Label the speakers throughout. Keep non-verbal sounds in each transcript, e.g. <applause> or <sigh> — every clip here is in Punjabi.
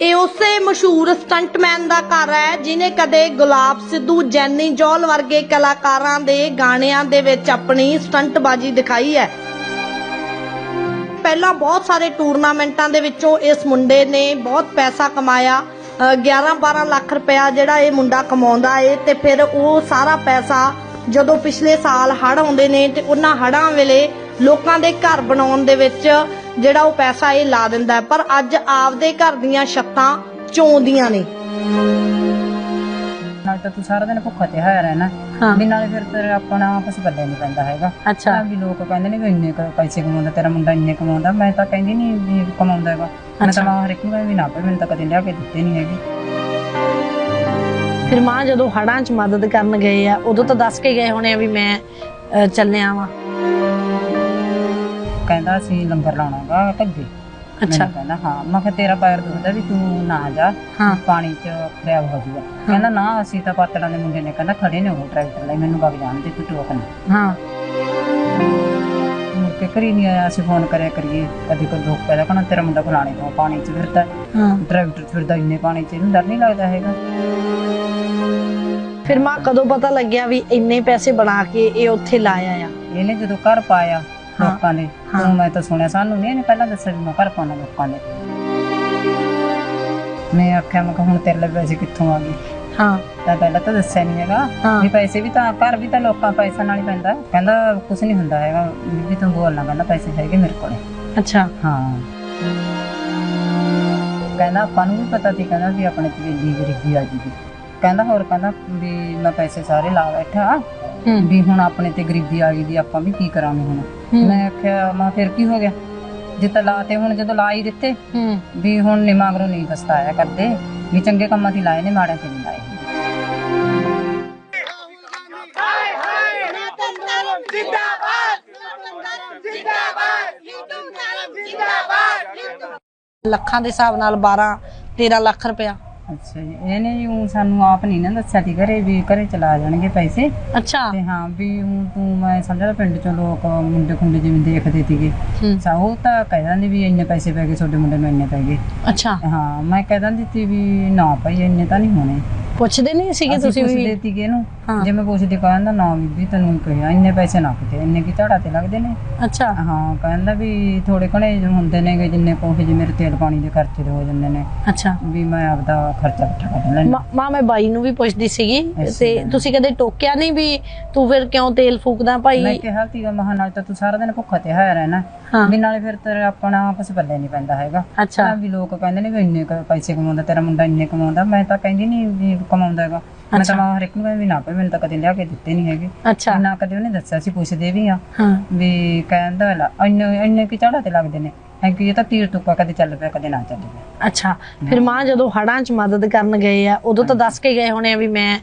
Speaker 1: ਇਹ ਉਸੇ ਮਸ਼ਹੂਰ ਸਟੰਟਮੈਨ ਦਾ ਘਰ ਹੈ ਜਿਨੇ ਕਦੇ ਗੁਲਾਬ ਸਿੱਧੂ, ਜੈਨੀ ਜੌਲ ਵਰਗੇ ਕਲਾਕਾਰਾਂ ਦੇ ਗਾਣਿਆਂ ਦੇ ਵਿੱਚ ਆਪਣੀ ਸਟੰਟਬਾਜ਼ੀ ਦਿਖਾਈ ਹੈ। ਪਹਿਲਾਂ ਬਹੁਤ ਸਾਰੇ ਟੂਰਨਾਮੈਂਟਾਂ ਦੇ ਵਿੱਚੋਂ ਇਸ ਮੁੰਡੇ ਨੇ ਬਹੁਤ ਪੈਸਾ ਕਮਾਇਆ 11-12 ਲੱਖ ਰੁਪਇਆ ਜਿਹੜਾ ਇਹ ਮੁੰਡਾ ਕਮਾਉਂਦਾ ਏ, ਤੇ ਫਿਰ ਉਹ ਸਾਰਾ ਪੈਸਾ ਜਦੋਂ ਪਿਛਲੇ ਸਾਲ ਹੜ ਆਉਂਦੇ ਨੇ ਤੇ ਉਹਨਾਂ ਹੜਾਂ ਵੇਲੇ ਲੋਕਾਂ ਦੇ ਘਰ ਬਣਾਉਣ ਦੇ ਵਿੱਚ ਜਿਹੜਾ ਉਹ ਪੈਸਾ ਇਹ ਲਾ ਦਿੰਦਾ। ਪਰ ਅੱਜ ਆਪਦੇ ਘਰ ਦੀਆਂ ਛੱਤਾਂ ਚੋਂਦੀਆਂ ਨੇ
Speaker 2: ਨਾਲ ਤਾਂ ਤੂੰ ਸਾਰਾ ਦਿਨ ਭੁੱਖਾ ਤੇ ਹੋਇਆ ਰਹਿਣਾ
Speaker 3: ਹਾਂ।
Speaker 2: ਵੀ ਨਾਲੇ ਫਿਰ ਤੇਰੇ ਆਪਣਾ ਕੁਛ ਬੱਲੇ ਨਹੀਂ ਪੈਂਦਾ ਹੈਗਾ
Speaker 3: ਅੱਛਾ
Speaker 2: ਤਾਂ ਵੀ ਲੋਕ ਕਹਿੰਦੇ ਨੇ ਵੀ ਇੰਨੇ ਕੁ ਪੈਸੇ ਕਮਾਉਂਦਾ ਤੇਰਾ ਮੁੰਡਾ ਇੰਨੇ ਕਮਾਉਂਦਾ ਮੈਂ ਤਾਂ ਕਹਿੰਦੀ ਨਹੀਂ ਵੀ ਕਮਾਉਂਦਾ ਹੈਗਾ ਮੈਂ। ਤਾਂ ਮਾਂ ਹਰ ਇੱਕ ਨੂੰ ਕਹਿੰਦੀ ਵੀ ਨਾ ਪਏ ਮੈਨੂੰ ਤਾਂ ਕਦੇ ਲਿਆ ਕੇ ਦਿੱਤੇ ਨਹੀਂ ਹੈਗੇ
Speaker 3: ਫਿਰ ਮਾਂ ਜਦੋਂ ਹੜਾਂ 'ਚ ਮਦਦ ਕਰਨ ਗਏ ਆ ਉਦੋਂ ਤਾਂ ਦੱਸ ਕੇ ਗਏ ਹੋਣੇ ਆ ਵੀ ਮੈਂ ਅਹ, ਚੱਲਿਆ ਵਾਂ
Speaker 2: ਕਹਿੰਦਾ ਸੀ ਲੰਗਰ ਲਾਉਣਾਗਾ ਢੱਗੇ
Speaker 3: ਅੱਛਾ।
Speaker 2: ਕਹਿੰਦਾ ਹਾਂ। ਮੈਂ ਕਿਹਾ ਤੇਰਾ ਪੈਰ ਦੁਖਦਾ ਵੀ ਤੂੰ ਨਾ ਜਾ। ਪਾਣੀ 'ਚ ਖਰਾਬ ਹੋ। ਕਹਿੰਦਾ ਨਾ ਅਸੀਂ ਤਾਂ ਪਾਤੜਾਂ ਦੇ ਮੁੰਡੇ ਨੇ ਕਹਿੰਦਾ ਖੜੇ ਨੇ ਉਹ ਟਰੈਕਟਰ ਲਈ ਮੈਨੂੰ ਵਗ ਜਾਣ ਦੇ ਤੂੰ ਟੋਕ ਨਾ।
Speaker 3: ਹਾਂ।
Speaker 2: ਮੁੜ ਕੇ ਘਰੀ ਨਹੀਂ ਆਇਆ। ਅਸੀਂ ਫੋਨ ਕਰਿਆ ਕਰੀਏ। ਕਦੇ ਕੋਈ ਲੋਕ ਪੈਦਾ ਕਹਿੰਦਾ ਤੇਰਾ ਮੁੰਡਾ ਫਲਾਣੇ ਤੋਂ ਪਾਣੀ 'ਚ ਫਿਰਦਾ।
Speaker 3: ਹਾਂ।
Speaker 2: ਡਰਾਈਵਰ ਫਿਰਦਾ ਇੰਨੇ ਪਾਣੀ 'ਚ। ਇਹਨੂੰ ਡਰ ਨਹੀਂ ਲੱਗਦਾ ਹੈਗਾ।
Speaker 3: ਫਿਰ ਮਾਂ ਕਦੋਂ ਪਤਾ ਲੱਗਿਆ ਵੀ ਇੰਨੇ ਪੈਸੇ ਬਣਾ ਕੇ ਇਹ ਉੱਥੇ ਲਾਇਆ ਆ?
Speaker 2: ਇਹਨੇ ਜਦੋਂ ਘਰ ਪਾਇਆ
Speaker 3: ਹਾਂ।
Speaker 2: ਲੋਕਾਂ ਦੇ।
Speaker 3: ਹਾਂ।
Speaker 2: ਮੈਂ ਤਾਂ ਸੁਣਿਆ ਸਾਨੂੰ ਨਹੀਂ ਇਹਨੇ ਪਹਿਲਾਂ ਦੱਸਿਆ ਵੀ ਮੈਂ ਘਰ ਪਾਉਣਾ ਲੋਕਾਂ ਦੇ। ਮੈਂ ਆਖਿਆ ਮੈਂ ਕਿਹਾ ਹੁਣ ਤੇਰੇ ਲਈ ਪੈਸੇ ਕਿੱਥੋਂ ਆ ਗਏ?
Speaker 3: ਹਾਂ।
Speaker 2: ਤਾਂ ਪਹਿਲਾਂ ਤਾਂ ਦੱਸਿਆ ਨਹੀਂ ਹੈਗਾ
Speaker 3: ਹਾਂ।
Speaker 2: ਵੀ ਪੈਸੇ ਵੀ ਤਾਂ ਘਰ ਵੀ ਤਾਂ ਲੋਕਾਂ ਪੈਸਾ ਨਾਲ ਹੀ ਪੈਂਦਾ। ਕਹਿੰਦਾ ਕੁਝ ਨਹੀਂ ਹੁੰਦਾ ਹੈਗਾ ਵੀ ਤੂੰ ਬੋਲਣਾ ਕਹਿੰਦਾ ਪੈਸੇ ਹੈਗੇ ਮੇਰੇ ਕੋਲੇ।
Speaker 3: ਅੱਛਾ।
Speaker 2: ਹਾਂ। ਕਹਿੰਦਾ ਆਪਾਂ ਨੂੰ ਵੀ ਪਤਾ ਸੀ ਕਹਿੰਦਾ ਵੀ ਆਪਣੇ ਤੇ ਇੰਨੀ ਗਰੀਬੀ ਆ ਜੂਗੀ। ਕਹਿੰਦਾ ਹੋਰ ਕਹਿੰਦਾ ਵੀ ਮੈਂ ਪੈਸੇ ਸਾਰੇ ਲਾ ਬੈਠਾ।
Speaker 3: ਹੂੰ।
Speaker 2: ਵੀ ਹੁਣ ਆਪਣੇ ਤੇ ਗਰੀਬੀ ਆ ਗਈ ਦੀ ਆਪਾਂ ਵੀ ਕੀ ਕਰਾਂਗੇ ਹੁਣ?
Speaker 3: ਹੂੰ।
Speaker 2: ਮੈਂ ਆਖਿਆ ਮੈਂ ਫਿਰ ਕੀ ਹੋ ਗਿਆ? ਜੇ ਤਾਂ ਲਾਤੇ ਹੁਣ ਜਦੋਂ ਲਾ ਹੀ ਦਿੱਤੇ।
Speaker 3: ਹੂੰ।
Speaker 2: ਵੀ ਹੁਣ ਨਿਮਾਗਰੋਂ ਨਹੀਂ ਦਸਤਾਇਆ ਕਰਦੇ। ਵੀ ਚੰਗੇ ਕੰਮਾਂ ਤੇ ਲਾਏ ਨੇ ਮਾੜਿਆਂ ਤੇ ਨਹੀਂ ਲਾਏ।
Speaker 3: ਲੱਖਾਂ ਦੇ ਹਿਸਾਬ ਨਾਲ 12 13 ਲੱਖ ਰੁਪਇਆ।
Speaker 2: ਅੱਛਾ ਜੀ ਇਹਨੇ ਊਂ ਸਾਨੂੰ ਆਪ ਨਹੀਂ ਨਾ ਦੱਸਿਆ ਸੀ ਘਰੇ ਵੀ ਘਰੇ ਚਲਾ ਜਾਣਗੇ ਪੈਸੇ।
Speaker 3: ਅੱਛਾ।
Speaker 2: ਤੇ ਹਾਂ ਵੀ ਊਂ ਤੂੰ ਮੈਂ ਸਮਝਦਾ ਪਿੰਡ ਚੋਂ ਲੋਕ ਮੁੰਡੇ ਖੁੰਡੇ ਜਿਵੇਂ ਦੇਖਦੇ ਸੀਗੇ।
Speaker 3: ਹੂੰ।
Speaker 2: ਸਾ ਉਹ ਤਾਂ ਕਹਿ ਦਿੰਦੇ ਵੀ ਇੰਨੇ ਪੈਸੇ ਪੈ ਗਏ ਤੁਹਾਡੇ ਮੁੰਡੇ ਨੂੰ ਇੰਨੇ ਪੈ ਗਏ।
Speaker 3: ਅੱਛਾ।
Speaker 2: ਹਾਂ ਮੈਂ ਕਹਿ ਦਿੰਦੀ ਸੀ ਵੀ ਨਾ ਭਾਈ ਇੰਨੇ ਤਾਂ ਨਹੀਂ ਹੋਣੇ।
Speaker 3: ਪੁੱਛਦੇ ਨਹੀਂ ਸੀਗੇ
Speaker 2: ਅਸੀਂ
Speaker 3: ਤੁਸੀਂ ਵੀ?
Speaker 2: ਪੁੱਛਦੇ ਸੀਗੇ ਇਹਨੂੰ।
Speaker 3: ਹਾਂ।
Speaker 2: ਜੇ ਮੈਂ ਪੁੱਛਦੀ ਕਹਿੰਦਾ ਨਾ ਬੀਬੀ ਤੈਨੂੰ ਕਿਹਾ ਇੰਨੇ ਪੈਸੇ ਨਾ ਕਿਤੇ ਇੰਨੇ ਕੀ ਝਾੜਾ ਤੇ ਲੱਗਦੇ ਨੇ?
Speaker 3: ਅੱਛਾ।
Speaker 2: ਹਾਂ ਕਹਿੰਦਾ ਵੀ ਥੋੜੇ ਘਣੇ ਹੁੰਦੇ ਨੇਗੇ ਜਿੰਨੇ ਕੋਹੇ ਜਿਹੇ ਮੇਰੇ ਤੇਲ ਪਾਣੀ ਦੇ ਖਰਚੇ ਦੇ ਹੋ ਜਾਂਦੇ ਨੇ।
Speaker 3: ਅੱਛਾ।
Speaker 2: ਵੀ ਮੈਂ ਆਪਦਾ ਖਰਚਾ ਇਕੱਠਾ ਕਰ ਲੈਂਦਾ।
Speaker 3: ਮਾਂ ਮਾਂ, ਮੈਂ ਬਾਈ ਨੂੰ ਵੀ ਪੁੱਛਦੀ ਸੀਗੀ। ਤੇ ਤੁਸੀਂ ਕਦੇ ਟੋਕਿਆ ਨਹੀਂ ਵੀ ਤੂੰ ਫਿਰ ਕਿਉਂ ਤੇਲ ਫੂਕਦਾ
Speaker 2: ਮੈਂ
Speaker 3: ਭਾਈ
Speaker 2: ਕਿਹਾ ਸੀਗਾ ਮਹਾਂ ਨਾਲ ਤਾਂ ਤੂੰ ਸਾਰਾ ਦਿਨ ਭੁੱਖਾ ਤੇ ਹੋਇਆ ਰਹਿਣਾ। ਵੀ ਨਾਲੇ ਫਿਰ ਤੇਰਾ ਆਪਣਾ ਕੁਛ ਪੱਲੇ ਨਹੀਂ ਪੈਂਦਾ ਹੈਗਾ।
Speaker 3: ਅੱਛਾ।
Speaker 2: ਵੀ ਲੋਕ ਕਹਿੰਦੇ ਨੇ ਵੀ ਇੰਨੇ ਪੈਸੇ ਕਮਾਉਂਦਾ ਤੇਰਾ ਮੁੰਡਾ ਇੰਨੇ ਕਮਾਉਂਦਾ। ਮੈਂ ਤਾਂ ਕਹਿੰਦੀ ਨਹੀਂ ਵੀ ਕਮਾਉਂਦਾ ਹੈਗਾ। ਮੈਂ ਤਾਂ ਮਾਂ ਹਰ ਇੱਕ ਨੂੰ ਵੀ ਨਾ ਪਏ ਮੈਨੂੰ ਤਾਂ ਕਦੇ ਲਿਆ ਕੇ ਦਿੱਤੇ ਨਹੀਂ ਹੈਗੇ।
Speaker 3: ਅੱਛਾ।
Speaker 2: ਨਾ ਕਦੇ ਉਹਨੇ ਦੱਸਿਆ ਸੀ ਪੁੱਛਦੇ ਵੀ ਆ। ਵੀ ਕਹਿੰਦਾ ਲਾ ਇੰਨੇ ਇੰਨੇ ਕੀ ਝਾੜਾ ਤੇ ਲੱਗਦੇ ਨੇ। ਕਿ ਇਹ ਤਾਂ ਤੀਰ ਤੁੱਕਾ ਕਦੇ ਚੱਲ ਪਿਆ ਕਦੇ ਨਾ ਚੱਲ ਪਿਆ।
Speaker 3: ਅੱਛਾ ਫਿਰ ਮਾਂ ਜਦੋਂ ਹੜਾਂ 'ਚ ਮਦਦ ਕਰਨ ਗਏ ਆ ਉਦੋਂ ਤਾਂ ਦੱਸ ਕੇ ਗਏ ਹੋਣੇ ਆ ਵੀ ਮੈਂ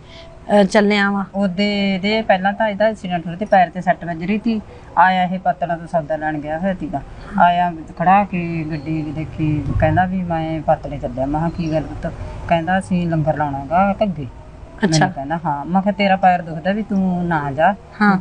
Speaker 3: ਚੱਲਿਆ ਵਾਂ।
Speaker 2: ਉਹਦੇ ਦੇ ਪਹਿਲਾਂ ਤਾਂ ਇਹਦਾ ਐਕਸੀਡੈਂਟ ਹੋਇਆ ਤੇ ਪੈਰ ਤੇ ਸੱਟ ਵੱਜ ਰਹੀ ਸੀ। ਆਇਆ ਇਹ ਪਤਲਾ ਤੋਂ ਸੌਦਾ ਲੈਣ ਗਿਆ ਹੋਇਆ ਸੀਗਾ। ਆਇਆ ਖੜਾ ਕੇ ਗੱਡੀ ਦੇਖੀ ਕਹਿੰਦਾ ਵੀ ਮੈਂ ਪਤਲੇ ਚੱਲਿਆ। ਮੈਂ ਕੀ ਗੱਲ ਪੁੱਤ? ਕਹਿੰਦਾ ਅਸੀਂ ਲੰਗਰ ਲਾਉਣਾਗਾ ਕੱਗੇ
Speaker 3: ਅੱਛਾ।
Speaker 2: ਮੈਨੂੰ ਕਹਿੰਦਾ ਹਾਂ। ਮੈਂ ਕਿਹਾ ਤੇਰਾ ਪੈਰ ਦੁਖਦਾ ਵੀ ਤੂੰ ਨਾ ਜਾ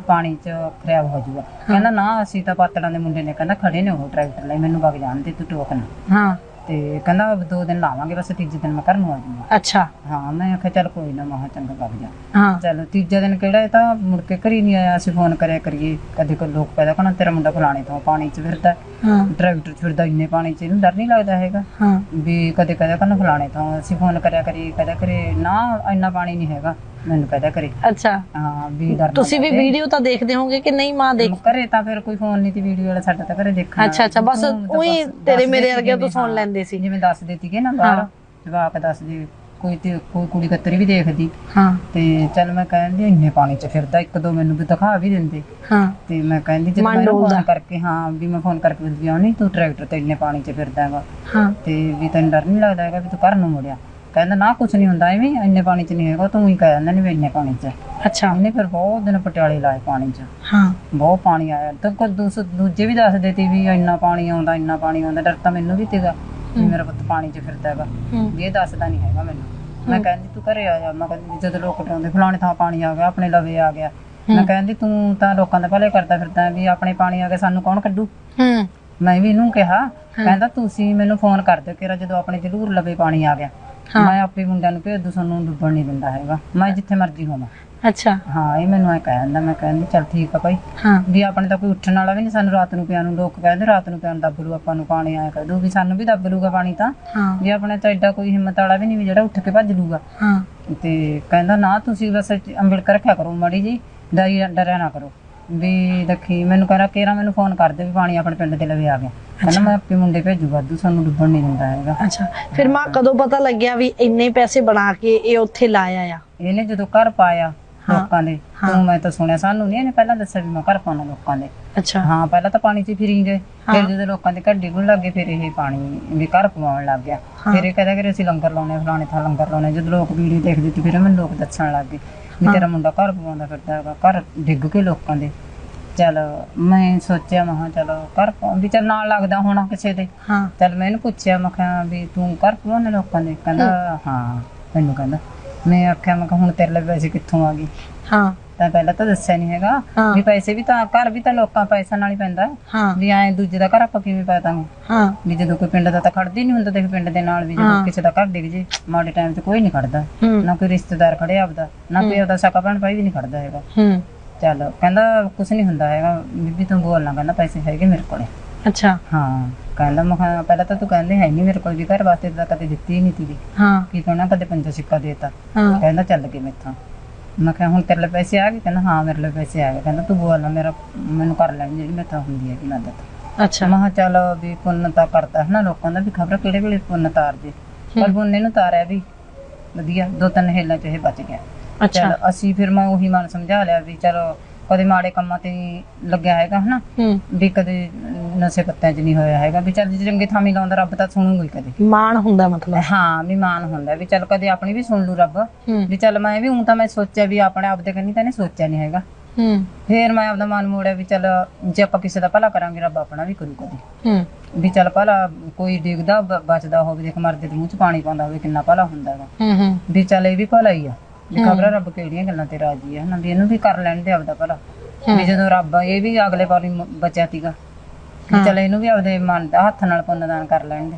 Speaker 2: ਪਾਣੀ 'ਚ ਖਰਾਬ ਹੋ ਜਾਊਗਾ। ਕਹਿੰਦਾ ਨਾ ਅਸੀਂ ਤਾਂ ਪਾਤੜਾਂ ਦੇ ਮੁੰਡੇ ਨੇ ਕਹਿੰਦਾ ਖੜੇ ਨੇ ਉਹ ਟਰੈਕਟਰ ਲਈ ਮੈਨੂੰ ਵਗ ਜਾਣ ਦੇ ਤੂੰ ਟੋਕ ਨਾ।
Speaker 3: ਹਾਂ।
Speaker 2: ਤੇ ਕਹਿੰਦਾ ਦੋ ਦਿਨ ਲਾਵਾਂਗੇ ਬਸ ਤੀਜੇ ਦਿਨ ਮੈਂ ਘਰ ਨੂੰ ਆ ਜਾਊਂਗਾ।
Speaker 3: ਅੱਛਾ।
Speaker 2: ਹਾਂ ਮੈਂ ਆਖਿਆ ਚੱਲ ਕੋਈ ਨਾ ਮਹਾ ਚੰਗਾ ਵਗ ਜਾ।
Speaker 3: ਹਾਂ।
Speaker 2: ਚਲੋ ਤੀਜਾ ਦਿਨ ਕਿਹੜਾ ਇਹ ਤਾਂ ਮੁੜ ਕੇ ਘਰੀ ਨਹੀਂ ਆਇਆ ਅਸੀਂ ਫੋਨ ਕਰਿਆ ਕਰੀਏ। ਕਦੇ ਕੋਈ ਲੋਕ ਪੈਦਾ ਕਹਣਾ ਤੇਰਾ ਮੁੰਡਾ ਫਲਾਣੇ ਤੋਂ ਪਾਣੀ 'ਚ ਫਿਰਦਾ।
Speaker 3: ਹਾਂ।
Speaker 2: ਡਰਾਈਵਰ ਫਿਰਦਾ ਇੰਨੇ ਪਾਣੀ 'ਚ ਇਹਨੂੰ ਡਰ ਨਹੀਂ ਲੱਗਦਾ ਹੈਗਾ।
Speaker 3: ਹਾਂ।
Speaker 2: ਵੀ ਕਦੇ ਕਦੇ ਕਹਣਾ ਫਲਾਣੇ ਤੋਂ ਅਸੀਂ ਫੋਨ ਕਰਿਆ ਕਰੀ ਕਦੇ ਕਰੇ ਨਾ ਇੰਨਾ ਪਾਣੀ ਨਹੀਂ ਹੈਗਾ। ਮੈਨੂੰ ਕਹਦਾ ਕਰੇ।
Speaker 3: ਅੱਛਾ।
Speaker 2: ਹਾਂ ਵੀ ਡਰ
Speaker 3: ਤੁਸੀਂ ਵੀ ਵੀਡੀਓ ਤਾਂ ਦੇਖਦੇ ਹੋਵੋਗੇ ਕਿ ਨਹੀਂ ਮਾਂ ਦੇਖ
Speaker 2: ਘਰੇ ਤਾਂ ਫਿਰ ਕੋਈ ਫੋਨ ਨਹੀਂ ਤੀ ਵੀਡੀਓ ਵਾਲਾ ਸਾਡਾ ਤਾਂ ਘਰੇ ਦੇਖਣਾ।
Speaker 3: ਅੱਛਾ ਅੱਛਾ ਬਸ ਉਹੀ ਤੇਰੇ ਮੇਰੇ ਵਰਗੇ ਤੋਂ
Speaker 2: ਵੀ
Speaker 3: ਸੁਣ ਲੈਂਦੇ ਸੀ।
Speaker 2: ਜਿਵੇਂ ਦੱਸਦੇ ਸੀਗੇ ਨਾ ਬਾਹਰ। ਜਵਾਕ ਦੱਸਦੇ ਕੋਈ ਤੇ ਕੋਈ ਕੁੜੀ ਕਤਰੀ ਵੀ ਦੇਖਦੀ।
Speaker 3: ਹਾਂ।
Speaker 2: ਤੇ ਚੱਲ ਮੈਂ ਕਹਿੰਦੀ ਇੰਨੇ ਪਾਣੀ 'ਚ ਫਿਰਦਾ ਇੱਕ ਦੋ ਮੈਨੂੰ ਵੀ ਦਿਖਾ ਵੀ ਦਿੰਦੇ।
Speaker 3: ਹਾਂ।
Speaker 2: ਤੇ ਮੈਂ ਕਹਿੰਦੀ
Speaker 3: ਮਨ
Speaker 2: ਮੈਂ। ਫੋਨ ਕਰਕੇ ਹਾਂ ਵੀ ਮੈਂ ਫੋਨ ਕਰਕੇ ਪੁੱਛਦੀ ਆ ਨਹੀਂ ਤੂੰ ਟਰੈਕਟਰ ਤੇ ਇੰਨੇ ਪਾਣੀ 'ਚ ਫਿਰਦਾ ਹੈਗਾ?
Speaker 3: ਹਾਂ।
Speaker 2: ਤੇ ਵੀ ਤੈਨੂੰ ਡਰ ਨਹੀਂ ਲੱਗਦਾ ਹੈਗਾ ਵੀ ਤੂੰ ਘਰ ਨੂੰ ਮੁੜਿਆ? ਕਹਿੰਦਾ ਨਾ ਕੁਝ ਨਹੀਂ ਹੁੰਦਾ ਐਵੇਂ ਇੰਨੇ ਪਾਣੀ 'ਚ ਨਹੀਂ ਹੈਗਾ ਤੂੰ ਹੀ ਕਹਿ ਦਿੰਦਾ ਨਹੀਂ ਵੀ ਇੰਨੇ ਪਾਣੀ 'ਚ।
Speaker 3: ਅੱਛਾ।
Speaker 2: ਇਹਨੇ ਫਿਰ ਬਹੁਤ ਦਿਨ ਪਟਿਆਲੇ ਲਾਏ ਪਾਣੀ 'ਚ।
Speaker 3: ਹਾਂ।
Speaker 2: ਬਹੁਤ ਪਾਣੀ ਆਇਆ। ਤੇ ਕੋਈ ਦੂਸ- ਦੂਜੇ ਵੀ ਦੱਸਦੇ ਤੀ ਵੀ ਇੰਨਾ ਪਾਣੀ ਆਉਂਦਾ ਇੰਨਾ ਪਾਣੀ ਆਉਂਦਾ ਡਰ ਤਾਂ ਮੈਨੂੰ ਵੀ ਤੀਗਾ ਵੀ ਮੇਰਾ ਪੁੱਤ ਪਾਣੀ 'ਚ ਫਿਰਦਾ ਹੈਗਾ। ਇਹ ਦੱਸਦਾ ਨਹੀਂ ਹੈਗਾ ਮੈਨੂੰ। ਮੈਂ ਕਹਿੰਦੀ ਤੂੰ ਘਰੇ ਆ ਜਾ। ਮੈਂ ਕਹਿੰਦੀ ਜਦੋਂ ਲੋਕ ਡਰਾਉਂਦੇ ਫਲਾਣੇ ਥਾਂ ਪਾਣੀ ਆ ਗਿਆ ਆਪਣੇ ਲਵੇ ਆ ਗਿਆ। ਮੈਂ ਕਹਿੰਦੀ ਤੂੰ ਤਾਂ ਲੋਕਾਂ ਦਾ ਭਲੇ ਕਰਦਾ ਫਿਰਦਾ ਵੀ ਆਪਣੇ ਪਾਣੀ ਆ ਗਿਆ ਸਾਨੂੰ ਕੌਣ ਕੱਢੂ?
Speaker 3: ਹੂੰ।
Speaker 2: ਮੈਂ ਵੀ ਇਹਨੂੰ ਕਿਹਾ ਕਹਿੰਦਾ ਤੁਸੀਂ ਮੈਨੂੰ ਫੋਨ ਕਰ ਦਿਓ ਕਿਰਾ ਜਦੋਂ ਆਪਣੇ ਜਲੂਰ ਲਵੇ ਪਾਣੀ ਆ ਗਿਆ। ਮੈਂ ਆਪੇ ਮੁੰਡਿਆਂ ਨੂੰ ਭੇਜ ਦੂ ਸਾਨੂੰ ਡੁੱਬਣ ਨਹੀਂ ਦਿੰਦਾ ਹੈਗਾ। ਮੈਂ ਜਿੱਥੇ ਮਰਜ਼ੀ ਹੋਵਾਂ।
Speaker 3: ਅੱਛਾ।
Speaker 2: ਹਾਂ ਇਹ ਮੈਨੂੰ ਐ ਕਹਿੰਦਾ ਮੈਂ ਕਹਿੰਦੀ ਚੱਲ ਠੀਕ ਆ ਭਾਈ।
Speaker 3: ਹਾਂ।
Speaker 2: ਵੀ ਆਪਣੇ ਤਾਂ ਕੋਈ ਉੱਠਣ ਵਾਲਾ ਵੀ ਨਹੀਂ ਸਾਨੂੰ ਰਾਤ ਨੂੰ ਪਿਆ ਨੂੰ ਲੋਕ ਕਹਿੰਦੇ ਰਾਤ ਨੂੰ ਪਿਆ ਨੂੰ ਦੱਬ ਲੂ ਆਪਾਂ ਨੂੰ ਪਾਣੀ ਆਇਆ ਕਰ ਦੂ ਵੀ ਸਾਨੂੰ ਵੀ ਦੱਬ ਲੂਗਾ ਪਾਣੀ ਤਾਂ। ਵੀ ਆਪਣੇ ਤਾਂ ਐਡਾ ਕੋਈ ਹਿੰਮਤ ਵਾਲਾ ਵੀ ਨਹੀਂ ਵੀ ਜਿਹੜਾ ਉੱਠ ਕੇ ਭੱਜ ਲੂਗਾ।
Speaker 3: ਹਾਂ।
Speaker 2: ਤੇ ਕਹਿੰਦਾ ਨਾ ਤੁਸੀਂ ਬਸ ਅੰਬਿੜਕ ਰੱਖਿਆ ਕਰੋ ਮੜੀ ਜੀ ਡਰੀ ਡਰਿਆ ਨਾ ਕਰੋ। ਵੀ ਦੇਖੀ ਮੈਨੂੰ ਕਹਿੰਦਾ ਕੇਰਾ ਮੈਨੂੰ ਫੋਨ ਕਰ ਦੇ ਵੀ ਪਾਣੀ ਆਪਣੇ ਪਿੰਡ ਦੇ ਲਵੇ ਆ ਗਿਆ। ਕਹਿੰਦਾ ਮੈਂ ਆਪੇ ਮੁੰਡੇ ਭੇਜੂ ਵਾਧੂ ਸਾਨੂੰ ਡੁੱਬਣ ਨਹੀਂ ਦਿੰਦਾ ਹੈਗਾ।
Speaker 3: ਅੱਛਾ ਫਿਰ ਮਾਂ ਕਦੋਂ ਪਤਾ ਲੱਗਿਆ ਵੀ ਇੰਨੇ ਪੈਸੇ ਬਣਾ ਕੇ ਇਹ ਉੱਥੇ ਲਾਇਆ ਆ?
Speaker 2: ਇਹਨੇ ਜਦੋਂ ਘਰ ਪਾਇਆ। ਲੋਕਾਂ ਦੇ ਤੂੰ ਮੈਂ ਤਾਂ ਸੁਣਿਆ ਸਾਨੂੰ ਨਹੀਂ ਇਹਨੇ ਪਹਿਲਾਂ ਦੱਸਿਆ ਵੀ ਮੈਂ ਘਰ ਪਾਉਣਾ ਲੋਕਾਂ ਦੇ।
Speaker 3: ਅੱਛਾ।
Speaker 2: ਹਾਂ ਪਹਿਲਾਂ ਤਾਂ ਪਾਣੀ 'ਚ ਫਿਰੀ ਗਏ। ਫਿਰ ਜਦੋਂ ਲੋਕਾਂ ਦੇ ਘਰ ਡਿੱਗਣ ਲੱਗੇ ਫਿਰ ਇਹ ਪਾਣੀ ਵੀ ਘਰ ਪਵਾਉਣ ਲੱਗ ਗਿਆ। ਫਿਰ ਇਹ ਕਹਿੰਦਾ ਕਿ ਅਸੀਂ ਲੰਗਰ ਲਾਉਣੇ ਫਲਾਣੇ ਥਾਂ ਲੰਗਰ ਲਾਉਣੇ ਜਦੋਂ ਲੋਕ ਵੀਡੀਓ ਦੇਖਦੇ ਤੇ ਫਿਰ ਮੈਨੂੰ ਲੋਕ ਦੱਸਣ ਲੱਗ ਗਏ। ਵੀ ਤੇਰਾ ਮੁੰਡਾ ਘਰ ਪਵਾਉਂਦਾ ਫਿਰਦਾ ਹੈਗਾ ਘਰ ਡਿੱਗ ਕੇ ਲੋਕਾਂ ਦੇ। ਚਲ ਮੈਂ ਸੋਚਿਆ ਮੈਂ ਕਿਹਾ ਚਲੋ ਘਰ ਪਾਉਂ ਵੀ ਚੱਲ ਨਾਲ ਲੱਗਦਾ ਹੋਣਾ ਕਿਸੇ ਦੇ।
Speaker 3: ਹਾਂ।
Speaker 2: ਚਲ ਮੈਂ ਇਹਨੂੰ ਪੁੱਛਿਆ ਮੈਂ ਕਿਹਾ ਵੀ ਤੂੰ ਘਰ ਪਵਾਉਣੇ ਲੋਕਾਂ ਦੇ? ਕਹਿੰਦਾ ਹਾਂ ਮੈਨੂੰ ਕਹਿੰਦਾ। ਮੈਂ ਆਖਿਆ ਮੈਂ ਕਿਹਾ ਹੁਣ ਤੇਰੇ ਲਈ ਪੈਸੇ ਕਿੱਥੋਂ ਆ ਗਏ?
Speaker 3: ਹਾਂ।
Speaker 2: ਤਾਂ ਪਹਿਲਾਂ ਤਾਂ ਦੱਸਿਆ ਨਹੀਂ ਹੈਗਾ
Speaker 3: ਹਾਂ।
Speaker 2: ਵੀ ਪੈਸੇ ਵੀ ਤਾਂ ਘਰ ਵੀ ਤਾਂ ਲੋਕਾਂ ਪੈਸਾ ਨਾਲ ਹੀ ਪੈਂਦਾ।
Speaker 3: ਹਾਂ।
Speaker 2: ਵੀ ਐ ਦੂਜੇ ਦਾ ਘਰ ਆਪਾਂ ਕਿਵੇਂ ਪਾ ਦਾਂਗੇ?
Speaker 3: ਹਾਂ।
Speaker 2: ਵੀ ਜਦੋਂ ਕੋਈ ਪਿੰਡ ਦਾ ਤਾਂ ਖੜਦੀ ਨਹੀਂ ਹੁੰਦਾ ਦੇਖ ਪਿੰਡ ਦੇ ਨਾਲ ਵੀ
Speaker 3: ਹਾਂ।
Speaker 2: ਜਦੋਂ ਕਿਸੇ ਦਾ ਘਰ ਡਿੱਗ ਜੇ ਮਾੜੇ ਟਾਈਮ ਤੇ ਕੋਈ ਨਹੀਂ ਖੜਦਾ।
Speaker 3: ਹੂੰ।
Speaker 2: ਨਾ ਕੋਈ ਰਿਸ਼ਤੇਦਾਰ ਖੜੇ ਆਪਦਾ ਨਾ ਕੋਈ ਆਪਦਾ ਸਕਾ ਭੈਣ ਭਾਈ ਵੀ ਨਹੀਂ ਖੜਦਾ ਹੈਗਾ।
Speaker 3: ਹੂੰ।
Speaker 2: ਚੱਲ ਕਹਿੰਦਾ ਕੁਝ ਨਹੀਂ ਹੁੰਦਾ ਹੈਗਾ ਬੀਬੀ ਤੂੰ ਬੋਲਣਾ ਕਹਿੰਦਾ ਪੈਸੇ ਹੈਗੇ ਮੇਰੇ ਕੋਲੇ।
Speaker 3: ਅੱਛਾ।
Speaker 2: ਹਾਂ ਕਹਿੰਦਾ ਮੈਂ ਕਿਹਾ ਪਹਿਲਾਂ ਤਾਂ ਤੂੰ ਕਹਿੰਦੇ ਹੈ ਨਹੀਂ ਮੇਰੇ ਕੋਲ ਵੀ ਘਰ ਵਾਸਤੇ ਤਾਂ ਕਦੇ ਦਿੱਤੀ ਹੀ ਨਹੀਂ ਤੀ
Speaker 3: ਹਾਂ।
Speaker 2: ਕੀ ਕਹਿਣਾ ਕਦੇ ਪੰਜਾ ਸਿੱਕਾ ਦੇਤਾ।
Speaker 3: ਹਾਂ।
Speaker 2: ਕਹਿੰਦਾ ਚੱਲ ਗਏ ਮੈਥੋਂ। ਮੈਂ ਕਿਹਾ ਹੁਣ ਤੇਰੇ ਲਈ ਪੈਸੇ ਆ ਗਏ ਕਹਿੰਦਾ ਹਾਂ ਮੇਰੇ ਲਈ ਪੈਸੇ ਆ ਗਏ। ਕਹਿੰਦਾ ਤੂੰ ਬੋਲ ਮੇਰਾ ਮੈਨੂੰ ਕਰ ਲੈਣੀ ਜਿਹੜੀ ਮੈਥੋਂ ਹੁੰਦੀ ਹੈ ਕਿ ਮਦਦ।
Speaker 3: ਅੱਛਾ।
Speaker 2: ਮੈਂ ਕਿਹਾ ਚੱਲ ਵੀ ਪੁੰਨ ਤਾਂ ਕਰਦਾ ਹੈ ਨਾ ਲੋਕਾਂ ਦਾ ਵੀ ਖਬਰ ਕਿਹੜੇ ਵੇਲੇ ਪੁੰਨ ਤਾਰ ਜੇ। ਪਰ ਪੁੰਨੇ ਨੂੰ ਤਾਰਿਆ ਵੀ ਵਧੀਆ ਦੋ ਤਿੰਨ ਹੇਲਾਂ ਚ ਇਹ ਬਚ ਗਿਆ।
Speaker 3: ਅੱਛਾ।
Speaker 2: ਅਸੀਂ ਫਿਰ ਮੈਂ ਉਹੀ ਮਨ ਸਮਝਾ ਲਿਆ ਵੀ ਚਲੋ ਕਦੇ ਮਾੜੇ ਕੰਮਾਂ ਤੇ ਲੱਗਿਆ ਹੈਗਾ ਹਨਾ?
Speaker 3: ਹੂੰ।
Speaker 2: ਵੀ ਕਦੇ ਨਸ਼ੇ ਪੱਤਿਆਂ 'ਚ ਨਹੀਂ ਹੋਇਆ ਹੈਗਾ ਵੀ ਚੱਲ ਜੇ ਚੰਗੇ ਥਾਂ ਲਾਉਂਦਾ ਰੱਬ ਤਾਂ ਸੁਣੂਗਾ ਹੀ ਕਦੇ।
Speaker 3: ਮਾਣ ਹੁੰਦਾ ਮਤਲਬ।
Speaker 2: ਹਾਂ ਵੀ ਮਾਨ ਹੁੰਦਾ ਵੀ ਚੱਲ ਕਦੇ ਆਪਣੀ ਵੀ ਸੁਣ ਲੂ ਰੱਬ।
Speaker 3: ਹੂੰ।
Speaker 2: ਵੀ ਚੱਲ ਮੈਂ ਵੀ ਹੁਣ ਤਾਂ ਮੈਂ ਸੋਚਿਆ ਵੀ ਆਪਣੇ ਆਪ ਦੇ ਕੰਨੀ ਤਾਂ ਨਹੀਂ ਸੋਚਿਆ ਨਹੀਂ ਹੈਗਾ।
Speaker 3: ਹੂੰ।
Speaker 2: ਫੇਰ ਮੈਂ ਆਪਦਾ ਮਨ ਮੋੜਿਆ ਵੀ ਚੱਲ ਜੇ ਆਪਾਂ ਕਿਸੇ ਦਾ ਭਲਾ ਕਰਾਂਗੇ ਰੱਬ ਆਪਣਾ ਵੀ ਕਰੂ ਕਦੇ।
Speaker 3: ਹੂੰ।
Speaker 2: ਵੀ ਚੱਲ ਭਲਾ ਕੋਈ ਡਿੱਗਦਾ ਬ- ਬਚਦਾ ਹੋਵੇ ਦੇਖ ਮਰਦੇ ਦੇ ਮੂੰਹ 'ਚ ਪਾਣੀ ਪਾਉਂਦਾ ਹੋਵੇ ਕਿੰਨਾ ਭਲਾ ਹੁੰਦਾ ਹੈਗਾ
Speaker 3: ਹੂੰ ਹੂੰ।
Speaker 2: ਵੀ ਚੱਲ ਇਹ ਵੀ ਭਲਾ ਹੀ ਆ। ਵੀ ਖਬਰ ਰੱਬ ਕਿਹੜੀਆਂ ਗੱਲਾਂ ਤੇ ਰਾਜੀ ਆ ਹਨਾ ਵੀ ਇਹਨੂੰ ਵੀ ਕਰ ਲੈਣ ਦੇ ਆਪਦਾ ਭਲਾ। ਵੀ ਜਦੋਂ ਰੱਬ ਇਹ ਵੀ ਅਗਲੇ ਪਾਰੀ ਬਚਿਆ ਤੀਗਾ ਵੀ ਚੱਲ ਇਹਨੂੰ ਵੀ ਆਪਦੇ ਮਨ ਦਾ ਹੱਥ ਨਾਲ ਪੁੰਨਦਾਨ ਕਰ ਲੈਣ ਦੇ।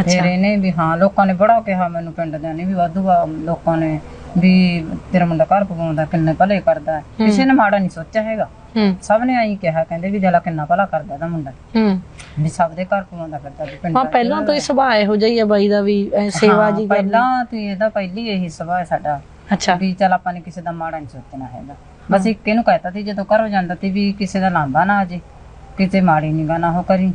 Speaker 3: ਅੱਛਾ।
Speaker 2: ਫਿਰ ਇਹਨੇ ਵੀ ਹਾਂ ਲੋਕਾਂ ਨੇ ਬੜਾ ਕਿਹਾ ਮੈਨੂੰ ਪਿੰਡ ਦੇ ਨੇ ਵੀ ਵਾਧੂ ਲੋਕਾਂ ਨੇ ਵੀ ਤੇਰਾ ਮੁੰਡਾ ਘਰ ਪਵਾਉਂਦਾ ਕਿੰਨੇ ਭਲੇ ਕਰਦਾ। ਕਿਸੇ ਨੇ ਮਾੜਾ ਨਹੀਂ ਸੋਚਿਆ ਹੈਗਾ। ਸਭ ਨੇ ਆਈ ਕਿਹਾ ਕਹਿੰਦੇ ਵੀ ਜਲਾ ਕਿੰਨਾ ਭਲਾ ਕਰਦਾ ਇਹਦਾ ਮੁੰਡਾ।
Speaker 3: ਹੂੰ
Speaker 2: ਵੀ ਸਭ ਦੇ ਘਰ ਪਵਾਉਂਦਾ ਫਿਰਦਾ ਵੀ ਪਿੰਡ
Speaker 3: ਹਾਂ ਪਹਿਲਾਂ ਤੋਂ ਹੀ ਸੁਭਾਅ ਇਹੋ ਜਿਹਾ ਹੀ ਆ ਬਾਈ ਦਾ ਵੀ ਸੇਵਾ ਜੀ
Speaker 2: ਪਹਿਲਾਂ ਤੇ ਇਹਦਾ ਪਹਿਲੀ ਇਹੀ ਸੁਭਾਅ ਸਾਡਾ।
Speaker 3: ਅੱਛਾ।
Speaker 2: ਵੀ ਚੱਲ ਆਪਾਂ ਨੇ ਕਿਸੇ ਦਾ ਮਾੜਾ ਨਹੀਂ ਸੋਚਣਾ ਹੈਗਾ। ਬਸ ਇੱਕ ਇਹਨੂੰ ਕਹਿਤਾ ਸੀ ਜਦੋਂ ਘਰੋਂ ਜਾਂਦਾ ਸੀ ਵੀ ਕਿਸੇ ਦਾ ਲਾਂਬਾ ਨਾ ਅਜੇ ਕਿਤੇ ਮਾੜੀ ਨਿਗਾ ਨਾ ਹੋ ਕਰੀ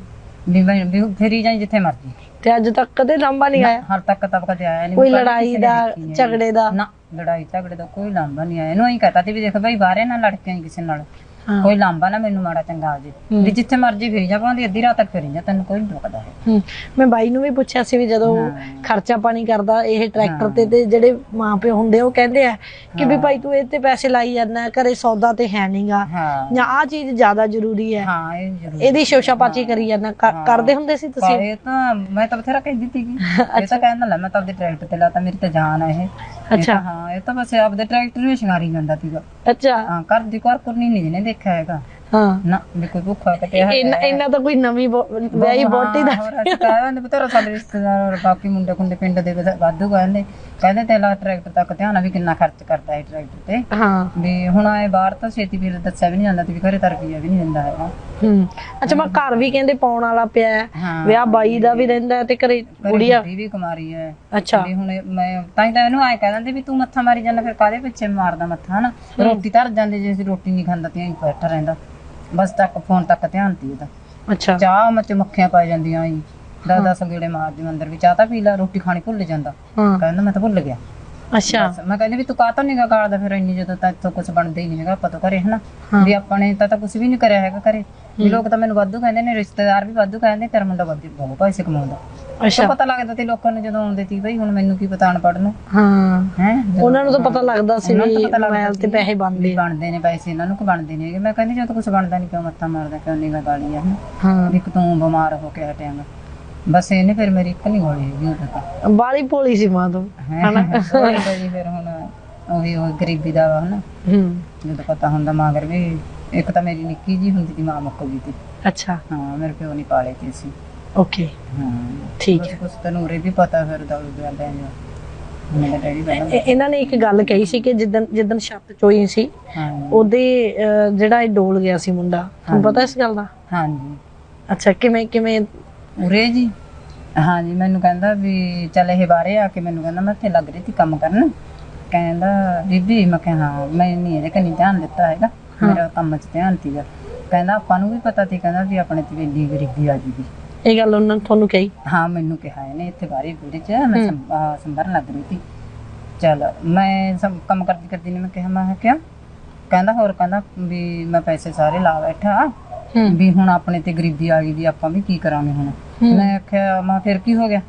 Speaker 2: ਵੀ ਮੈਂ- ਵੀ ਫੇਰੀ ਜਾਈ ਜਿੱਥੇ ਮਰਜ਼ੀ।
Speaker 3: ਤੇ ਅੱਜ ਤੱਕ ਕਦੇ ਲੰਬਾ ਨਹੀਂ ਆਇਆ?
Speaker 2: ਹਾਲ ਤੱਕ ਤਾਂ ਕਦੇ ਆਇਆ ਨਹੀਂ
Speaker 3: ਕੋਈ ਲੜਾਈ ਦਾ ਝਗੜੇ ਦਾ?
Speaker 2: ਨਾ ਲੜਾਈ ਝਗੜੇ ਦਾ ਕੋਈ ਲਾਂਬਾ ਨਹੀਂ ਆਇਆ। ਇਹਨੂੰ ਹੀ ਕਹਤਾ ਸੀ ਵੀ ਦੇਖ ਭਾਈ ਬਾਹਰੇ ਨਾ ਲੜ ਕੇ ਆਈ ਕਿਸੇ ਨਾਲ।
Speaker 3: ਹਾਂ।
Speaker 2: ਕੋਈ ਲਾਂਬਾ ਨਾ ਮੈਨੂੰ ਮਾੜਾ ਚੰਗਾ ਆ ਜੇ। ਵੀ ਜਿੱਥੇ ਮਰਜ਼ੀ ਫਿਰੀ ਜਾ ਭਾਵੇਂ ਅੱਧੀ ਰਾਤ ਤੱਕ ਫਿਰੀ ਜਾ ਤੈਨੂੰ ਕੋਈ ਨਹੀਂ ਰੋਕਦਾ ਹੈ
Speaker 3: ਹੂੰ। ਮੈਂ ਬਾਈ ਨੂੰ ਵੀ ਪੁੱਛਿਆ ਸੀ ਵੀ ਜਦੋਂ ਖਰਚਾ ਪਾਣੀ ਕਰਦਾ ਇਹ ਟਰੈਕਟਰ ਤੇ ਤੇ ਜਿਹੜੇ ਮਾਪਿਓ ਹੁੰਦੇ ਉਹ ਕਹਿੰਦੇ ਆ ਕਿ ਵੀ ਭਾਈ ਤੂੰ ਇਹ ਤੇ ਪੈਸੇ ਲਾਈ ਜਾਂਦਾ ਘਰੇ ਸੌਦਾ ਤੇ ਹੈ ਨਹੀਂਗਾ
Speaker 2: ਹਾਂ।
Speaker 3: ਜਾਂ ਆ ਚੀਜ਼ ਜ਼ਿਆਦਾ ਜ਼ਰੂਰੀ ਹੈ।
Speaker 2: ਹਾਂ ਇਹ ਜ਼ਰੂਰ
Speaker 3: ਇਹਦੀ ਸ਼ੋਸ਼ਾਪਾਚੀ ਕਰੀ ਜਾਂਦਾ। ਕਰ- ਕਰਦੇ ਹੁੰਦੇ ਸੀ ਤੁਸੀਂ?
Speaker 2: ਪਰ ਇਹ ਤਾਂ ਮੈਂ ਤਾਂ ਬਥੇਰਾ ਕਹਿੰਦੀ ਸੀਗੀ। <laughs> ਇਹ ਤਾਂ ਕਹਿੰਦਾ ਲੈ ਮੈਂ ਤਾਂ ਆਪਦੇ ਟਰੈਕਟਰ ਤੇ ਲਾਤਾ ਮੇਰੀ ਤਾਂ ਜਾਨ ਆ ਇਹ। ਇਹ
Speaker 3: ਅੱਛਾ।
Speaker 2: ਤਾਂ ਹਾਂ ਇਹ ਤਾਂ ਬਸ ਆਪਦੇ ਟਰੈਕਟਰ ਨੂੰ ਸ਼ਿੰਗਾਰੀ ਜਾਂਦਾ ਸੀਗਾ।
Speaker 3: ਅੱਛਾ।
Speaker 2: ਹਾਂ ਦੀ ਘਰ ਕੁਰਨੀ ਨਹੀਂ ਜਿਹਨੇ ਦੇਖਿਆ ਹੈਗਾ
Speaker 3: ਹਾਂ।
Speaker 2: ਨਾ ਵੀ ਕੋਈ ਭੁੱਖਾ ਕਟਿਆ
Speaker 3: ਇਹਨਾਂ ਇਹਨਾਂ ਤਾਂ ਕੋਈ ਨਵੀਂ ਬੋ- ਵਿਆਹੀ ਬੋਟੀ ਦਾ।
Speaker 2: ਹੋਰ ਅਸੀਂ ਕਹਿੰਦੇ ਬਤੇਰਾ ਸਾਡੇ ਰਿਸ਼ਤੇਦਾਰ ਔਰ ਬਾਕੀ ਮੁੰਡੇ ਖੁੰਡੇ ਪਿੰਡ ਦੇ ਵਧ- ਵਾਧੂ ਕਹਿੰਦੇ ਕਹਿੰਦੇ ਤੇ ਲਾ ਟਰੈਕਟਰ ਤੱਕ ਧਿਆਨ ਆ ਵੀ ਕਿੰਨਾ ਖਰਚ ਕਰਦਾ ਹੈ ਟਰੈਕਟਰ ਤੇ।
Speaker 3: ਹਾਂ।
Speaker 2: ਵੀ ਹੁਣ ਆਏ ਬਾਹਰ ਤਾਂ ਛੇਤੀ ਫਿਰ ਦੱਸਿਆ ਵੀ ਨਹੀਂ ਜਾਂਦਾ ਤੇ ਵੀ ਘਰੇ ਤਾਂ ਰੁਪਈਆ ਵੀ ਨਹੀਂ ਦਿੰਦਾ ਹੈਗਾ।
Speaker 3: ਹੂੰ। ਅੱਛਾ ਮੈਂ ਘਰ ਵੀ ਕਹਿੰਦੇ ਪਾਉਣ ਵਾਲਾ ਪਿਆ ਹੈ।
Speaker 2: ਹਾਂ।
Speaker 3: ਵਿਆਹ ਬਾਈ ਦਾ ਵੀ ਰਹਿੰਦਾ ਹੈ ਤੇ ਘਰੇ ਕੁੜੀਆ
Speaker 2: ਕੁੜੀ ਵੀ ਕੁਮਾਰੀ ਹੈ।
Speaker 3: ਅੱਛਾ।
Speaker 2: ਵੀ ਹੁਣ ਇਹ ਮੈਂ ਤਾਂ ਹੀ ਤਾਂ ਇਹਨੂੰ ਆਏ ਕਹਿ ਦਿੰਦੇ ਵੀ ਤੂੰ ਮੱਥਾ ਮਾਰੀ ਜਾਂਦਾ ਫਿਰ ਕਾਹਦੇ ਪਿੱਛੇ ਮਾਰਦਾ ਮੱਥਾ ਹਨਾ? ਰੋਟੀ ਧਰ ਜਾਂਦੇ ਜੇ ਅਸੀਂ ਰੋਟੀ ਨਹੀਂ ਖਾਂਦਾ ਤੇ ਐਂ ਬੈਠਾ ਰਹਿੰਦਾ। ਬਸ ਤੱਕ ਫੋਨ ਤੱਕ ਧਿਆਨ ਤੀ ਉਹਦਾ।
Speaker 3: ਅੱਛਾ।
Speaker 2: ਚਾਹ ਮੱਚ ਮੱਖੀਆਂ ਪੈ ਜਾਂਦੀਆਂ ਈ ਦਸ ਦਸ ਗੇੜੇ ਮਾਰਦੀ ਅੰਦਰ ਵੀ। ਚਾਹ ਤਾਂ ਪੀ ਲੈ ਰੋਟੀ ਖਾਣੀ ਭੁੱਲ ਜਾਂਦਾ।
Speaker 3: ਹਾਂ।
Speaker 2: ਕਹਿੰਦਾ ਮੈਂ ਤਾਂ ਭੁੱਲ ਗਿਆ।
Speaker 3: ਅੱਛਾ।
Speaker 2: ਬਸ ਮੈਂ ਕਹਿੰਦੀ ਵੀ ਤੂੰ ਕਾਹਤੋਂ ਨਿਗਾ ਗਾਲਦਾ ਫਿਰ ਇੰਨੀ ਜਦੋਂ ਤਾਂ ਇੱਥੋਂ ਕੁਝ ਬਣਦਾ ਹੀ ਨਹੀਂ ਹੈਗਾ ਆਪਾਂ ਤੋਂ ਘਰੇ ਹਨਾ। ਵੀ ਆਪਾਂ ਨੇ ਤਾਂ ਤਾਂ ਕੁਝ ਵੀ ਨਹੀਂ ਕਰਿਆ ਹੈਗਾ ਘਰੇ। ਵੀ ਲੋਕ ਤਾਂ ਮੈਨੂੰ ਵਾਧੂ ਕਹਿੰਦੇ ਨੇ ਰਿਸ਼ਤੇਦਾਰ ਵੀ ਵਾਧੂ ਕਹਿੰਦੇ ਤੇਰਾ ਮੁੰਡਾ ਵਾਧੂ ਬਹੁਤ ਪੈਸੇ ਕਮਾਉਂਦਾ।
Speaker 3: ਅੱਛਾ।
Speaker 2: ਤਾਂ ਪਤਾ ਲੱਗਦਾ ਤੇ ਲੋਕਾਂ ਨੂੰ ਜਦੋਂ ਆਉਂਦੇ ਸੀ ਬਈ ਹੁਣ ਮੈਨੂੰ ਕੀ ਪਤਾ ਅਨਪੜ੍ਹ ਨੂੰ?
Speaker 3: ਹਾਂ।
Speaker 2: ਹੈ?
Speaker 3: ਉਹਨਾਂ ਨੂੰ ਤਾਂ ਪਤਾ ਲੱਗਦਾ ਸੀ
Speaker 2: ਨੂੰ
Speaker 3: ਵੀ
Speaker 2: ਤਾਂ
Speaker 3: ਮੋਬਾਈਲ ਤੇ ਪੈਸੇ ਬਣਦੇ।
Speaker 2: ਬਣਦੇ ਨੇ ਪੈਸੇ ਇਹਨਾਂ ਨੂੰ ਕਿ ਬਣਦੇ ਨਹੀਂ ਹੈਗੇ। ਮੈਂ ਕਹਿੰਦੀ ਜਦੋਂ ਕੁਝ ਬਣਦਾ ਨਹੀਂ ਕਿਉਂ ਮੱਥਾ ਮਾਰਦਾ ਕਿਉਂ ਨਿਗਾ ਗਾਲੀ ਆ
Speaker 3: ਹਾਂ।
Speaker 2: ਵੀ ਤੂੰ ਬਿਮਾਰ ਹੋ ਕੇ ਹਟਿਆਂਗਾ ਬਸ ਇਹਨੇ ਫਿਰ ਮੇਰੀ ਇੱਕ ਨਹੀਂ ਗੋਲੀ ਹੈਗੀ ਉਦੋਂ ਤਾਂ
Speaker 3: ਬਾਲੀ ਭੋਲੀ ਸੀ ਮਾਂ ਤੋਂ
Speaker 2: ਹਨਾ? <laughs> ਜੀ ਫਿਰ ਹੁਣ ਉਹੀ ਉਹ ਗਰੀਬੀ ਦਾ ਵਾ ਹਨਾ?
Speaker 3: ਹੂੰ।
Speaker 2: ਜਦੋਂ ਪਤਾ ਹੁੰਦਾ ਮਾਂਗਰ ਵੀ ਇੱਕ ਤਾਂ ਮੇਰੀ ਨਿੱਕੀ ਜੀ ਹੁੰਦੀ ਸੀ ਮਾਂ ਮੁੱਕ ਗਈ ਸੀ।
Speaker 3: ਅੱਛਾ।
Speaker 2: ਹਾਂ ਮੇਰੇ ਪਿਓ ਨਹੀਂ ਪਾਲੇ ਤੇ ਸੀ
Speaker 3: ਓਕੇ।
Speaker 2: ਹਾਂ।
Speaker 3: ਠੀਕ ਹੈ।
Speaker 2: ਕੁਛ ਤੈਨੂੰ ਉਰੇ ਵੀ ਪਤਾ ਫਿਰ ਦੌੜ ਗਿਆ ਲੈ ਜਾ ਮੇਰੇ ਡੈਡੀ ਪਹਿਲਾਂ
Speaker 3: ਇਹ- ਇਹਨਾਂ ਨੇ ਇੱਕ ਗੱਲ ਕਹੀ ਸੀ ਕਿ ਜਿੱਦਣ ਜਿੱਦਣ ਛੱਤ ਚੋਈ ਸੀ ਉਹਦੇ ਜਿਹੜਾ ਇਹ ਡੋਲ ਗਿਆ ਸੀ ਮੁੰਡਾ ਤੁਹਾਨੂੰ ਪਤਾ ਇਸ ਗੱਲ ਦਾ?
Speaker 2: ਹਾਂਜੀ।
Speaker 3: ਅੱਛਾ ਕਿਵੇਂ ਕਿਵੇਂ
Speaker 2: ਉਰੇ ਜੀ। ਹਾਂਜੀ ਮੈਨੂੰ ਕਹਿੰਦਾ ਵੀ ਚੱਲ ਇਹ ਬਾਹਰੇ ਆ ਕੇ ਮੈਨੂੰ ਕਹਿੰਦਾ ਮੈਂ ਇੱਥੇ ਲੱਗ ਰਹੀ ਸੀ ਕੰਮ ਕਰਨ। ਕਹਿੰਦਾ ਬੀਬੀ ਮੈਂ ਕਿਹਾ ਹਾਂ ਮੈਂ ਨਹੀਂ ਇਹਦੇ ਕੰਨੀ ਧਿਆਨ ਦਿੱਤਾ ਹੈਗਾ। ਮੇਰਾ ਕੰਮ 'ਚ ਧਿਆਨ ਸੀਗਾ। ਕਹਿੰਦਾ ਆਪਾਂ ਨੂੰ ਵੀ ਪਤਾ ਸੀ ਕਹਿੰਦਾ ਵੀ ਆਪਣੇ ਤੇ ਵੀ ਇੰਨੀ ਗਰੀਬੀ ਆ ਜੂਗੀ।
Speaker 3: ਇਹ ਗੱਲ ਉਹਨਾਂ ਨੇ ਤੁਹਾਨੂੰ ਕਹੀ?
Speaker 2: ਹਾਂ ਮੈਨੂੰ ਕਿਹਾ ਇਹਨੇ ਇੱਥੇ ਬਾਹਰੀ ਬੁੜੇ 'ਚ ਮੈਂ ਸੰਭਰਨ ਲੱਗ ਰਹੀ ਸੀ। ਚੱਲ ਮੈਂ ਸਭ ਕੰਮ ਕਰਦੀ ਕਰਦੀ ਨੇ ਮੈਂ ਕਿਹਾ ਮੈਂ ਕਿਹਾ ਕਹਿੰਦਾ ਹੋਰ ਕਹਿੰਦਾ ਵੀ ਮੈਂ ਪੈਸੇ ਸਾਰੇ ਲਾ ਬੈਠਾ।
Speaker 3: ਹੂੰ।
Speaker 2: ਵੀ ਹੁਣ ਆਪਣੇ ਤੇ ਗਰੀਬੀ ਆ ਗਈ ਵੀ ਆਪਾਂ ਵੀ ਕੀ ਕਰਾਂਗੇ ਹੁਣ? ਮੈਂ ਆਖਿਆ ਮੈਂ ਫਿਰ ਕੀ ਹੋ ਗਿਆ?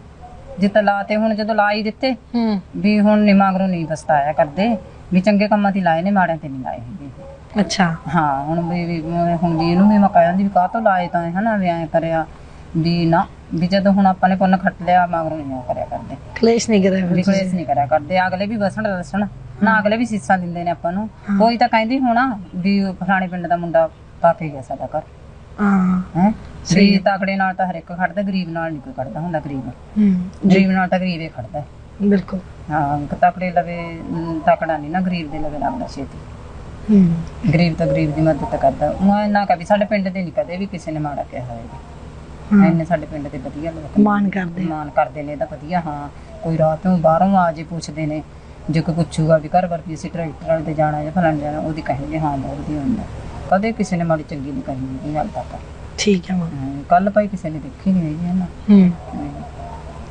Speaker 2: ਜੇ ਤਾਂ ਲਾਤੇ ਹੁਣ ਜਦੋਂ ਲਾ ਹੀ ਦਿੱਤੇ
Speaker 3: ਹੂੰ।
Speaker 2: ਵੀ ਹੁਣ ਨਿਮਾਗਰੋਂ ਨਹੀਂ ਪਛਤਾਇਆ ਕਰਦੇ ਵੀ ਚੰਗੇ ਕੰਮਾਂ ਤੇ ਲਾਏ ਨੇ ਮਾੜਿਆਂ ਤੇ ਨਹੀਂ ਲਾਏ ਹੈਗੇ
Speaker 3: ਅੱਛਾ।
Speaker 2: ਹਾਂ ਹੁਣ ਵੀ ਵੀ ਮੈਂ ਹੁਣ ਵੀ ਇਹਨੂੰ ਵੀ ਮੈਂ ਕਹਿ ਦਿੰਦੀ ਵੀ ਕਾਹ ਤੋਂ ਲਾਏ ਤਾਂ ਇਹ, ਹਨਾ ਵੀ ਐਂ ਕਰਿਆ ਵੀ ਨਾ ਵੀ ਜਦੋਂ ਹੁਣ ਆਪਾਂ ਨੇ ਪੁੰਨ ਖੱਟ ਲਿਆ ਮਗਰੋਂ ਨਹੀਂ ਉਹ ਕਰਿਆ ਕਰਦੇ।
Speaker 3: ਕਲੇਸ਼ ਨਹੀਂ ਕਰਿਆ ਫਿਰ
Speaker 2: ਵੀ ਕਲੇਸ਼ ਨਹੀਂ ਕਰਿਆ ਕਰਦੇ ਅਗਲੇ ਵੀ ਵਸਣ ਰਸਣ ਨਾ ਅਗਲੇ ਵੀ ਸੀਸਾਂ ਦਿੰਦੇ ਨੇ ਆਪਾਂ ਨੂੰ। ਕੋਈ ਤਾਂ ਕਹਿੰਦੀ ਹੋਣਾ ਵੀ ਉਹ ਫਲਾਣੇ ਪਿੰਡ ਦਾ ਮੁੰਡਾ ਪਾ ਕੇ ਗਿਆ ਸਾਡਾ ਘਰ।
Speaker 3: ਹਾਂ।
Speaker 2: ਹੈ? ਸਹੀ ਤਕੜੇ ਨਾਲ ਤਾਂ ਹਰ ਇੱਕ ਖੜਦਾ ਗਰੀਬ ਨਾਲ ਨਹੀਂ ਕੋਈ ਖੜਦਾ ਹੁੰਦਾ ਗਰੀਬ।
Speaker 3: ਹੂੰ।
Speaker 2: ਗਰੀਬ ਨਾਲ ਤਾਂ ਗਰੀਬ ਹੀ ਖੜਦਾ। ਹੈ।
Speaker 3: ਬਿਲਕੁਲ।
Speaker 2: ਹਾਂ ਤਕੜੇ ਲਵੇ ਅਮ, ਤਕੜਾ ਨਹੀਂ ਨਾ ਗਰੀਬ ਦੇ ਲਵੇ ਲੱਗਦਾ ਛੇਤੀ।
Speaker 3: ਹੂੰ।
Speaker 2: ਗਰੀਬ ਤਾਂ ਗਰੀਬ ਦੀ ਮਦਦ ਕਰਦਾ। ਉਹ ਇੰਨਾ ਕਾ ਵੀ ਸਾਡੇ ਪਿੰਡ ਦੇ ਨਹੀਂ ਕਦੇ ਵੀ ਕਿਸੇ ਨੇ ਮਾੜਾ ਕਿਹਾ ਹੋਵੇਗਾ ਇੰਨੇ ਸਾਡੇ ਪਿੰਡ ਦੇ ਵਧੀਆ ਲੋਕ ਨੇ।
Speaker 3: ਮਾਨ ਕਰਦੇ
Speaker 2: ਮਾਨ ਕਰਦੇ ਨੇ ਤਾਂ ਵਧੀਆ ਹਾਂ। ਕੋਈ ਰਾਤ ਨੂੰ ਬਾਹਰੋਂ ਆ ਜੇ ਪੁੱਛਦੇ ਨੇ ਜੇ ਕੋਈ ਪੁੱਛੂਗਾ ਵੀ ਘਰ ਵਰ ਵੀ ਅਸੀਂ ਟਰੈਕਟਰ ਵਾਲੇ ਤੇ ਜਾਣਾ ਜਾਂ ਫਲਾਣ ਜਾਣਾ ਉਹਦੀ ਕਹਿੰਦੇ ਹਾਂ ਬਹੁਤ ਵਧੀਆ ਹੁੰਦਾ। ਕਦੇ ਕਿਸੇ ਨੇ ਮਾੜੀ ਚੰਗੀ ਨਹੀਂ ਕਹੀ ਇਹ ਗੱਲ ਤੱਕ
Speaker 3: ਠੀਕ ਹੈ ਮਾਂ।
Speaker 2: ਕੱਲ ਭਾਈ ਕਿਸੇ ਨੇ ਦੇਖੀ ਨਹੀਂ ਹੈਗੀ ਹੈ ਨਾ।
Speaker 3: ਹੂੰ।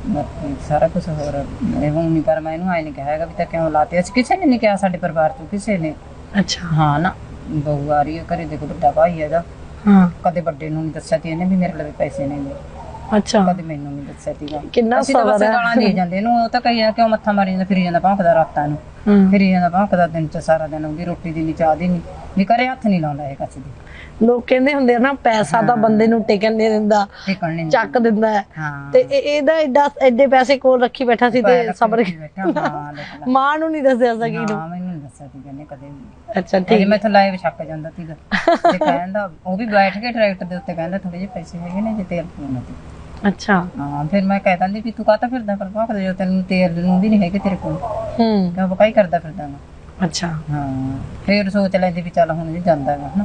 Speaker 2: ਬਾਕੀ ਸਾਰਾ ਕੁਝ ਹੋਰ ਇਹ ਹੁਣ ਨਹੀਂ ਪਰ ਮੈਂ ਇਹਨੂੰ ਆਏ ਨਹੀਂ ਕਿਹਾ ਹੈਗਾ ਵੀ ਤਾਂ ਕਿਉਂ ਲਾਤੇ। ਅਸੀਂ ਕਿਸੇ ਨੇ ਨਹੀਂ ਕਿਹਾ ਸਾਡੇ ਪਰਿਵਾਰ ਤੋਂ ਕਿਸੇ ਨੇ।
Speaker 3: ਅੱਛਾ।
Speaker 2: ਹਾਂ ਨਾ ਬਹੂ ਆ ਰਹੀ ਹੈ ਘਰੇ ਦੇਖੋ ਵੱਡਾ ਭਾਈ ਹੈ
Speaker 3: ਹਾਂ।
Speaker 2: ਕਦੇ ਵੱਡੇ ਨੂੰ ਨਹੀਂ ਦੱਸਿਆ ਤੀ ਇਹਨੇ ਵੀ ਮੇਰੇ ਲਵੇ ਪੈਸੇ ਨਹੀਂ ਨੇ
Speaker 3: ਅੱਛਾ।
Speaker 2: ਕਦੇ ਮੈਨੂੰ ਨਹੀਂ ਦੱਸਿਆ ਤੀਗਾ
Speaker 3: ਕਿੰਨਾ
Speaker 2: ਅਸੀਂ ਤਾਂ ਬਸ
Speaker 3: ਸਬਰ ਹੈ?
Speaker 2: ਗਾਲਾਂ ਦੇ ਜਾਂਦੇ ਇਹਨੂੰ ਉਹ ਤਾਂ ਕਹੀ ਆ ਕਿਉਂ ਮੱਥਾ ਮਾਰੀ ਜਾਂਦਾ ਫਿਰੀ ਜਾਂਦਾ ਭੌਂਕਦਾ ਰਾਤਾਂ ਨੂੰ। ਫਿਰੀ ਜਾਂਦਾ ਭੌਂਕਦਾ ਦਿਨ ਚ ਸਾਰਾ ਦਿਨ ਉਹਦੀ ਰੋਟੀ ਦੀ ਨਹੀਂ ਚਾਹ ਦੀ ਨਹੀਂ ਵੀ ਕਰੇ ਹੱਥ ਨਹੀਂ ਲਾਉਂਦਾ ਇਹ ਕੱਚ ਦੀ।
Speaker 3: ਲੋਕ ਕਹਿੰਦੇ ਹੁੰਦੇ ਆ ਨਾ ਪੈਸਾ ਤਾਂ ਬੰਦੇ ਨੂੰ ਟਿਕਣ ਨਹੀਂ ਦਿੰਦਾ
Speaker 2: ਟਿਕਣ ਨਹੀਂ
Speaker 3: ਚੱਕ ਦਿੰਦਾ ਹੈ।
Speaker 2: ਹਾਂ।
Speaker 3: ਤੇ ਇਹ- ਇਹਦਾ ਐਡਾ ਐਡੇ ਪੈਸੇ ਕੋਲ ਰੱਖੀ ਬੈਠਾ ਸੀ ਤੇ ਸਬਰ
Speaker 2: ਬੈਠਾ ਹਾਂ ਦੇਖ ਲੈ। <laughs>
Speaker 3: ਮਾਂ ਨੂੰ ਨਹੀਂ ਦੱਸਿਆ ਸਕੀ ਨੂੰ।
Speaker 2: ਹਾਂ ਮੈਨੂੰ ਨਹੀਂ ਦੱਸਿਆ ਤੀ ਕਹਿੰਦੇ ਕਦੇ ਵੀ।
Speaker 3: ਅੱਛਾ
Speaker 2: ਜੇ
Speaker 3: ਠੀਕ।
Speaker 2: ਮੈਂ ਇੱਥੇ ਲਾਈਵ ਛੱਕ ਜਾਂਦਾ ਸੀਗਾ। ਤੇ ਕਹਿੰਦਾ ਉਹ ਵੀ ਬੈਠ ਕੇ ਟਰੈਕਟਰ ਦੇ ਉੱਤੇ ਕਹਿੰਦਾ ਥੋੜੇ ਜਿਹੇ ਪੈਸੇ ਹੈਗੇ ਨੇ ਜੇ ਤੇਲ ਪੂਣਾ ਤੇ।
Speaker 3: ਅੱਛਾ।
Speaker 2: ਹਾਂ ਫਿਰ ਮੈਂ ਕਹਿ ਦਿੰਦੀ ਵੀ ਤੂੰ ਕਾਹਤਾ ਫਿਰਦਾ? ਪਰ ਭੌਂਕਦਾ ਜੋ ਤੈਨੂੰ ਤੇਲ ਨੂੰ ਵੀ ਨਹੀਂ ਹੈਗੇ ਤੇਰੇ ਕੋਲ।
Speaker 3: ਹੂੰ।
Speaker 2: ਕਿਉਂ ਬਕਾਈ ਕਰਦਾ ਫਿਰਦਾ ਮੈਂ
Speaker 3: ਅੱਛਾ।
Speaker 2: ਹਾਂ ਫਿਰ ਸੋਚ ਲੈਂਦੀ ਵੀ ਚੱਲ ਹੁਣ ਇਹ ਜਾਂਦਾ ਹੈ ਹਨਾ?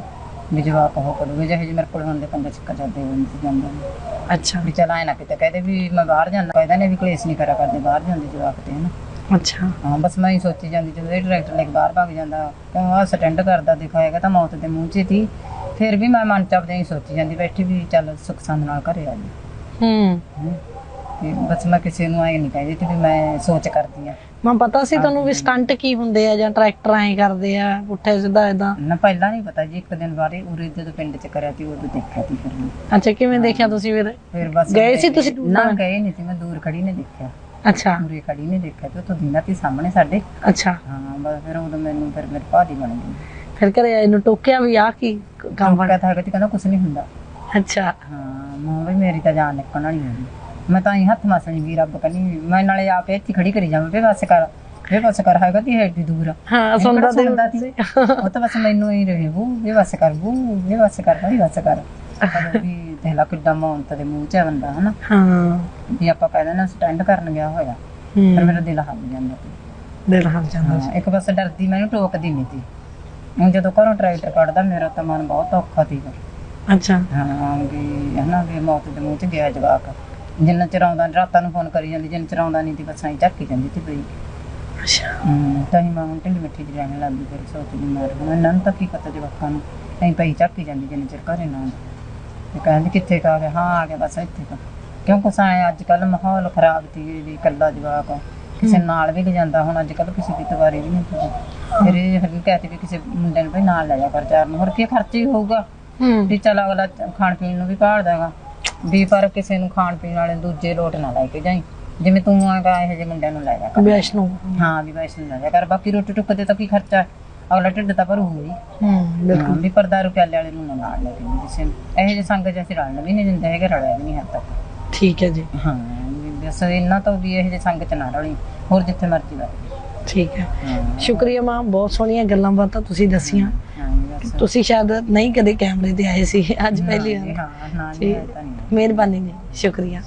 Speaker 2: ਵੀ ਜਵਾਕ ਉਹ ਕਰੂਗੇ ਜਿਹੇ ਜਿਹੇ ਮੇਰੇ ਕੋਲ ਹੁੰਦੇ ਪੰਗਾ ਚੱਕਾ ਚੱਲਦੇ ਹੋਏ ਨਹੀਂ ਜਾਂਦਾ।
Speaker 3: ਅੱਛਾ।
Speaker 2: ਵੀ ਚੱਲ ਆਏ ਨਾ ਕਿਤੇ ਕਹਦੇ ਵੀ ਮੈਂ ਬਾਹਰ ਜਾਂਦਾ ਕਹਿੰਦਾ ਨੇ ਵੀ ਕਲੇਸ਼ ਨਹੀਂ ਕਰਿਆ ਕਰਦੇ ਬਾਹਰ ਜਾਂਦੇ ਜਵਾਕ ਤੇ ਹਨਾ?
Speaker 3: ਅੱਛਾ।
Speaker 2: ਹਾਂ ਬਸ ਮੈਂ ਹੀ ਸੋਚੀ ਜਾਂਦੀ ਜਦੋਂ ਇਹ ਡਾਇਰੈਕਟਰ ਲੈ ਕੇ ਬਾਹਰ ਭੱਗ ਜਾਂਦਾ ਕਿਉਂ ਆ ਸਟੈਂਡ ਕਰਦਾ ਦਿਖਾਏਗਾ ਤਾਂ ਮੌਤ ਦੇ ਮੂੰਹ 'ਚ ਸੀ ਫਿਰ ਵੀ ਮੈਂ ਮਨ ਚ ਆਪਦੇ ਹੀ ਸੋਚੀ ਜਾਂਦੀ ਬੈਠੀ ਵੀ ਚੱਲ ਸੁੱਖ ਸੰਦ ਨਾਲ ਘਰੇ ਆ ਜੀ।
Speaker 3: ਹੂੰ।
Speaker 2: ਹਮ। ਤੇ ਬਸ ਮੈਂ ਕਿਸੇ ਨੂੰ ਆਏ ਨਹੀਂ ਕਹਿੰਦੀ ਤੇ ਵੀ ਮੈਂ ਸੋਚ ਕਰਦੀ ਆ।
Speaker 3: ਮੈਂ ਪਤਾ ਸੀ ਤੁਹਾਨੂੰ ਵੀ ਸਟੰਟ ਕੀ ਹੁੰਦੇ ਆ ਜਾਂ ਟਰੈਕਟਰ ਐਂ ਕਰਦੇ ਆ ਪੁੱਠੇ ਸਿੱਧਾ ਇਦਾਂ
Speaker 2: ਨਾ ਪਹਿਲਾਂ ਨਹੀਂ ਪਤਾ ਜੀ ਇੱਕ ਦਿਨ ਬਾਰੇ ਉਰੇ ਜਦੋਂ ਪਿੰਡ 'ਚ ਕਰਿਆ ਸੀ ਉਦੋਂ ਦੇਖਿਆ ਸੀ ਫਿਰ ਮੈਂ।
Speaker 3: ਅੱਛਾ ਕਿਵੇਂ ਦੇਖਿਆ ਤੁਸੀਂ ਫਿਰ?
Speaker 2: ਫਿਰ ਬਸ
Speaker 3: ਗਏ ਸੀ ਤੁਸੀਂ
Speaker 2: ਨਾ ਗਏ ਨਹੀਂ ਸੀ ਮੈਂ ਦੂਰ ਖੜੀ ਨੇ ਦੇਖਿਆ।
Speaker 3: ਅੱਛਾ।
Speaker 2: ਦੂਰੇ ਖੜੀ ਨੇ ਦੇਖਿਆ ਤੇ ਉੱਥੋਂ ਦਿਨਾ ਤੀ ਸਾਹਮਣੇ ਸਾਡੇ।
Speaker 3: ਅੱਛਾ।
Speaker 2: ਹਾਂ ਬਸ ਫਿਰ ਉਦੋਂ ਮੈਨੂੰ ਫਿਰ ਮੇਰੇ ਭਾਦੀ ਬਣ ਗਈ।
Speaker 3: ਫਿਰ ਘਰੇ ਆਏ ਨੂੰ ਟੋਕਿਆ ਵੀ ਆ ਕੀ ਕੰਮ
Speaker 2: ਕੰਮ ਹੈਗਾ ਤੇ ਕਹਿੰਦਾ ਕੁਝ ਨਹੀਂ ਹੁੰਦਾ।
Speaker 3: ਅੱਛਾ।
Speaker 2: ਹਾਂ। ਮਾਂ ਵੀ ਮੇਰੀ ਤਾਂ ਜਾਨ ਨਿਕਲਣ ਵਾਲੀ ਹੋਈ ਮੈਂ ਤਾਂ ਹੀ ਹੱਥ ਮਸਣੀ ਵੀ ਰੱਬ ਕਨੀ। ਮੈਂ ਨਾਲੇ ਆਪੇ ਇੱਥੇ ਖੜੀ ਕਰੀ ਜਾਵਾਂ ਵੇ ਬਸ ਕਰ ਵੇ ਬਸ ਕਰ ਹੈਗਾ ਤੀ ਹੈਡੀ ਦੂਰ।
Speaker 3: ਹਾਂ ਸੁਣਦਾ ਤੇ
Speaker 2: ਸੀ। ਉਹ ਤਾਂ ਬਸ ਮੈਨੂੰ ਹੀ ਰਹੇ ਬੂ ਵੇ ਬਸ ਕਰ ਬੂ ਵੇ ਬਸ ਕਰ ਭਾਈ ਬਸ ਕਰ। ਵੀ ਦੇਖ ਲਾ ਕਿੱਡਾ ਮੌਂਤ ਦੇ ਮੂੰਹ ਚ ਆ ਬੰਦਾ ਹਨਾ?
Speaker 3: ਹਾਂ।
Speaker 2: ਵੀ ਆਪਾਂ ਕਹਿੰਦੇ ਨਾ ਸਟੈਂਡ ਕਰਨ ਗਿਆ ਹੋਇਆ ਪਰ
Speaker 3: ਹੂੰ
Speaker 2: ਮੇਰਾ ਦਿਲ ਹੱਲ ਜਾਂਦਾ
Speaker 3: ਦਿਲ ਹਲ ਜਾਂਦਾ
Speaker 2: ਹਾਂ, ਇੱਕ ਪਾਸੇ ਡਰਦੀ ਮੈਨੂੰ ਟੋਕਦੀ ਨਹੀਂ ਸੀ ਹੁਣ ਜਦੋਂ ਘਰੋਂ ਟਰੈਕਟਰ ਕੱਢਦਾ ਮੇਰਾ ਤਾਂ ਮਨ ਬਹੁਤ ਔਖਾ ਸੀ
Speaker 3: ਅੱਛਾ।
Speaker 2: ਹਾਂ ਵੀ ਹਨਾ ਵੀ ਮੌਤ ਦੇ ਮੂੰਹ ਚ ਗਿਆ ਜਵਾਕ। ਜਿੰਨਾ ਚਿਰ ਆਉਂਦਾ ਰਾਤਾਂ ਨੂੰ ਫੋਨ ਕਰੀ ਜਾਂਦੀ ਜਿੰਨਾ ਚਿਰ ਆਉਂਦਾ ਨਹੀਂ ਤੇ ਬਸ ਐਂ ਝੱਕੀ ਜਾਂਦੀ ਸੀ ਪਈ
Speaker 3: ਅੱਛਾ।
Speaker 2: ਹੂੰ ਤਾਂ ਹੀ ਮਾਂ ਹੁਣ ਢਿੱਲੀ ਮਿੱਠੀ ਜਿਹੀ ਰਹਿਣ ਲੱਗ ਗਈ ਫਿਰ ਸੋਚਦੀ ਮਾਰ ਹੁਣ ਇਹਨਾਂ ਨੂੰ ਤਾਂ ਕੀ ਪਤਾ ਜਵਾਕਾਂ ਨੂੰ ਐਂ ਪਈ ਝੱਕੀ ਜਾਂਦੀ ਜਿੰਨਾ ਚਿਰ ਘਰੇ ਨਾ ਆਉਂਦਾ। ਤੇ ਕਹਿੰਦੀ ਕਿੱਥੇ ਕਾ ਗਿਆ? ਹਾਂ ਆ ਗਿਆ ਬਸ ਇੱਥੇ ਅੱਜ ਕੱਲ ਮਾਹੌਲ ਖਰਾਬ ਸੀ ਵੀ ਇਕੱਲਾ ਜਵਾਕ। ਕਿਸੇ ਨਾਲ ਵੀ ਜਾਂਦਾ ਹੁਣ ਅੱਜ ਕੱਲ ਕਿਸੇ ਦੀ ਤਵਾਰੀ ਵੀ ਨਹੀਂ ਫਿਰ ਇਹ ਵੀ ਕਿਸੇ ਮੁੰਡੇ ਨੂੰ ਵੀ ਨਾਲ ਲੈ ਜਾ ਕਰ ਚਾਰ ਨੂੰ। ਹੋਰ ਕੀ ਖਰਚਾ ਹੀ ਹੋਊਗਾ?
Speaker 3: ਹੂੰ।
Speaker 2: ਵੀ ਚੱਲ ਅਗਲਾ ਖਾਣ ਪੀਣ ਨੂੰ ਵੀ ਭਾਲਦਾਗਾ ਵੀ ਪਰ ਕਿਸੇ ਨੂੰ ਖਾਣ ਪੀਣ ਵਾਲੇ ਨੂੰ ਦੂਜੇ ਲੋਟ ਨਾ ਲੈ ਕੇ ਜਾਈ। ਜਿਵੇਂ ਤੂੰ ਆਗਾ ਇਹੋ ਜਿਹੇ ਮੁੰਡਿਆਂ ਨੂੰ ਲੈ ਜਾ ਕਰ।
Speaker 3: ਵੈਸ਼ਨੂ।
Speaker 2: ਹਾਂ ਵੀ ਵੈਸੇ ਲੈ ਜਾ ਕਰ। ਬਾਕੀ ਰੋਟੀ ਟੁੱਕ ਦੇ ਤਾਂ ਕੀ ਖਰਚਾ? ਹੈ? ਅਗਲਾ ਢਿੱਡ ਤਾਂ ਭਰੂ ਹੋਈ
Speaker 3: ਹੂੰ
Speaker 2: ਵੀ ਪਰ ਦਾਰੂ ਪਿਆਲੇ ਵਾਲੇ ਨੂੰ ਨਾ ਨਾਲ ਲੈ ਕੇ ਜਾਈਂ ਕਿਸੇ ਨੂੰ। ਇਹੋ ਜਿਹੇ ਸੰਗ ਅਸੀਂ ਰਲਣ ਵੀ ਨਹੀਂ ਦਿੰਦੇ ਹੈਗੇ ਰਲਿਆ ਵੀ ਨਹੀਂ ਹੱਦ ਤੱਕ।
Speaker 3: ਠੀਕ ਹੈ ਜੀ।
Speaker 2: ਹਾਂ ਵੀ ਬਸ ਇਹਨਾਂ ਤੋਂ ਵੀ ਇਹੋ ਜਿਹੇ ਸੰਗ ਚ ਨਾ ਰਲੀ। ਹੋਰ ਜਿੱਥੇ ਮਰਜ਼ੀ ਵਗ
Speaker 3: ਠੀਕ ਹੈ। ਸ਼ੁਕਰੀਆ ਮਾਂ ਬਹੁਤ ਸੋਹਣੀਆਂ ਗੱਲਾਂ ਬਾਤਾਂ ਤੁਸੀਂ ਦੱਸੀਆਂ। ਤੁਸੀਂ ਸ਼ਾਇਦ ਨਹੀਂ ਕਦੇ ਕੈਮਰੇ ਤੇ ਆਏ ਸੀ ਅੱਜ ਪਹਿਲੀ ਵਾਰ।
Speaker 2: ਹਾਂ ਨਾ
Speaker 3: ਜੀ।
Speaker 2: ਨਹੀਂ ਆਇਆ ਤਾਂ ਨਹੀਂ।
Speaker 3: ਮਿਹਰਬਾਨੀ ਜੀ ਸ਼ੁਕਰੀਆ।